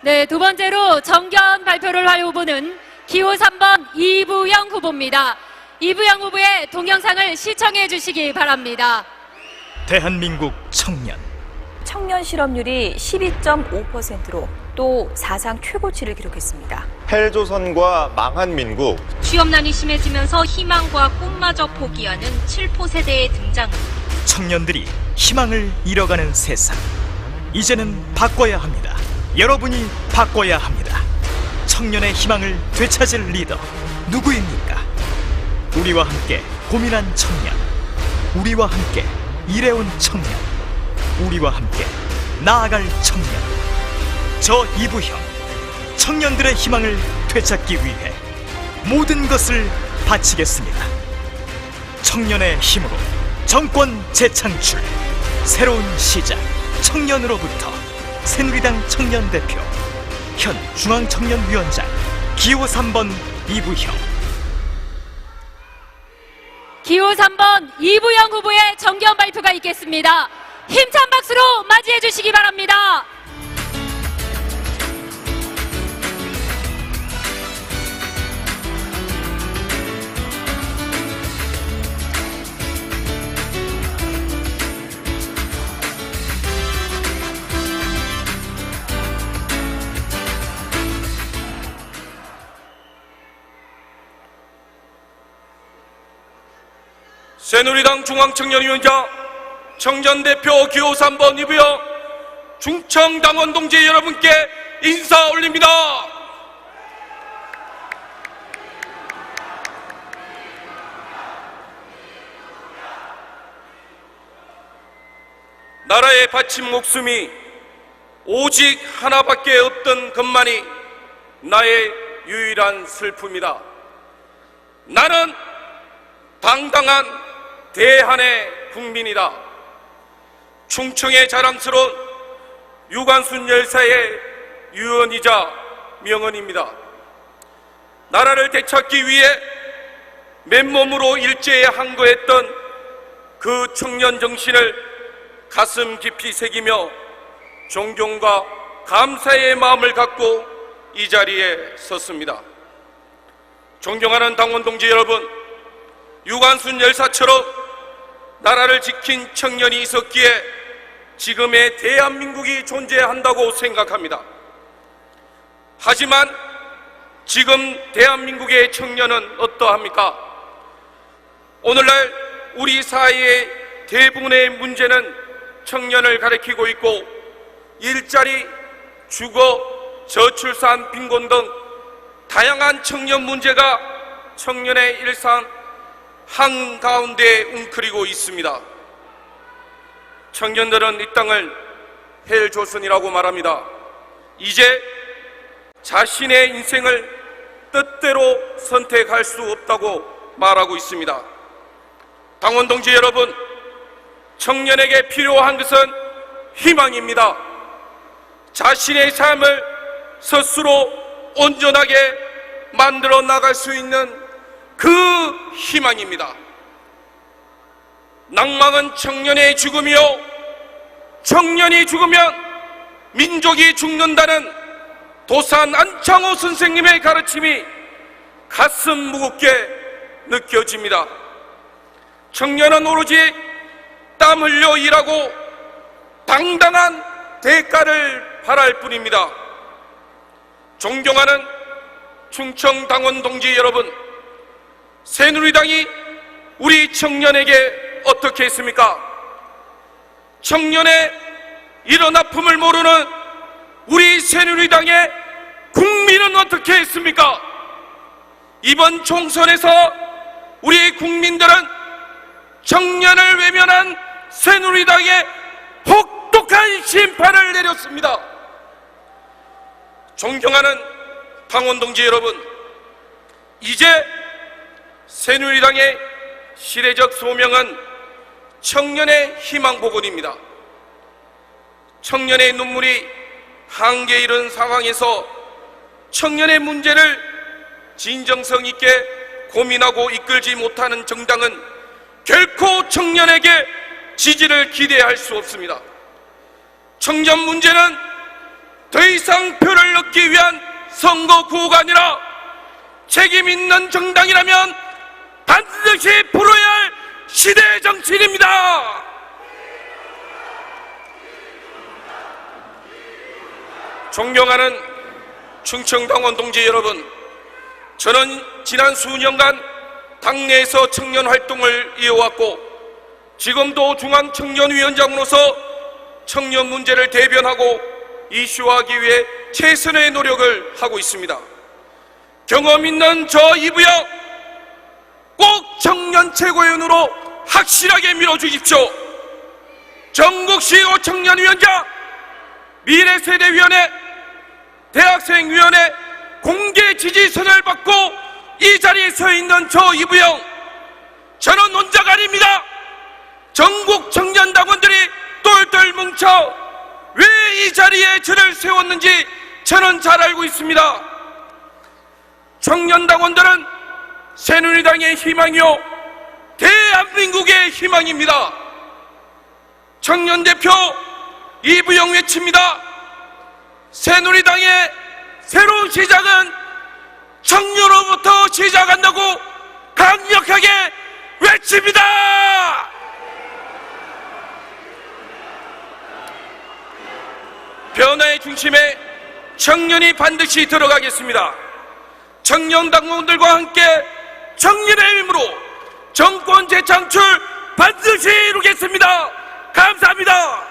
네, 두 번째로 정견 발표를 할 후보는 기호 3번 이부영 후보입니다. 이부영 후보의 동영상을 시청해 주시기 바랍니다. 대한민국 청년 청년 실업률이 12.5%로 또 사상 최고치를 기록했습니다. 헬조선과 망한 민국, 취업난이 심해지면서 희망과 꿈마저 포기하는 7포 세대의 등장은 청년들이 희망을 잃어가는 세상 이제는 바꿔야 합니다 여러분이 바꿔야 합니다. 청년의 희망을 되찾을 리더 누구입니까? 우리와 함께 고민한 청년 우리와 함께 일해온 청년 우리와 함께 나아갈 청년. 저 이부형 청년들의 희망을 되찾기 위해 모든 것을 바치겠습니다. 청년의 힘으로 정권 재창출 새로운 시작 청년으로부터 새누리당 청년 대표 현 중앙청년위원장 기호 3번 이부형 기호 3번 이부영 후보의 정견 발표가 있겠습니다. 힘찬 박수로 맞이해 주시기 바랍니다. 새누리당 중앙청년위원장 청년대표 기호 3번 이부영 중청당원 동지 여러분께 인사 올립니다. 나라에 바친 목숨이 오직 하나밖에 없던 것만이 나의 유일한 슬픔이다. 나는 당당한 대한의 국민이다. 충청의 자랑스러운 유관순 열사의 유언이자 명언입니다. 나라를 되찾기 위해 맨몸으로 일제에 항거했던 그 청년 정신을 가슴 깊이 새기며 존경과 감사의 마음을 갖고 이 자리에 섰습니다. 존경하는 당원 동지 여러분, 유관순 열사처럼 나라를 지킨 청년이 있었기에 지금의 대한민국이 존재한다고 생각합니다. 하지만 지금 대한민국의 청년은 어떠합니까? 오늘날 우리 사회의 대부분의 문제는 청년을 가리키고 있고 일자리, 주거, 저출산, 빈곤 등 다양한 청년 문제가 청년의 일상 한가운데 웅크리고 있습니다. 청년들은 이 땅을 헬조선이라고 말합니다. 이제 자신의 인생을 뜻대로 선택할 수 없다고 말하고 있습니다. 당원 동지 여러분, 청년에게 필요한 것은 희망입니다. 자신의 삶을 스스로 온전하게 만들어 나갈 수 있는 그 희망입니다. 낭망은 청년의 죽음이요. 청년이 죽으면 민족이 죽는다는 도산 안창호 선생님의 가르침이 가슴 무겁게 느껴집니다. 청년은 오로지 땀 흘려 일하고 당당한 대가를 바랄 뿐입니다. 존경하는 충청 당원 동지 여러분, 새누리당이 우리 청년에게 어떻게 했습니까? 청년의 이런 아픔을 모르는 우리 새누리당의 국민은 어떻게 했습니까? 이번 총선에서 우리 국민들은 청년을 외면한 새누리당의 혹독한 심판을 내렸습니다. 존경하는 당원 동지 여러분, 이제 새누리당의 시대적 소명은 청년의 희망 복원입니다. 청년의 눈물이 한계 이른 상황에서 청년의 문제를 진정성 있게 고민하고 이끌지 못하는 정당은 결코 청년에게 지지를 기대할 수 없습니다. 청년 문제는 더 이상 표를 얻기 위한 선거 구호가 아니라 책임 있는 정당이라면 반드시 풀어야 할 시대 정치인입니다. 존경하는 충청당원 동지 여러분, 저는 지난 수년간 당내에서 청년 활동을 이어왔고 지금도 중앙청년위원장으로서 청년 문제를 대변하고 이슈화하기 위해 최선의 노력을 하고 있습니다. 경험 있는 저 이부영 꼭 청년 최고위원으로 확실하게 밀어주십시오. 전국시고 청년위원장, 미래세대위원회, 대학생위원회 공개 지지 선을 받고 이 자리에 서 있는 저 이부영, 저는 혼자가 아닙니다. 전국 청년 당원들이 똘똘 뭉쳐 왜 이 자리에 저를 세웠는지 저는 잘 알고 있습니다. 청년 당원들은 새누리당의 희망이요 대한민국의 희망입니다. 청년 대표 이부영 외칩니다. 새누리당의 새로운 시작은 청년으로부터 시작한다고 강력하게 외칩니다. 변화의 중심에 청년이 반드시 들어가겠습니다. 청년 당원들과 함께 청년의 힘으로 정권 재창출 반드시 이루겠습니다. 감사합니다.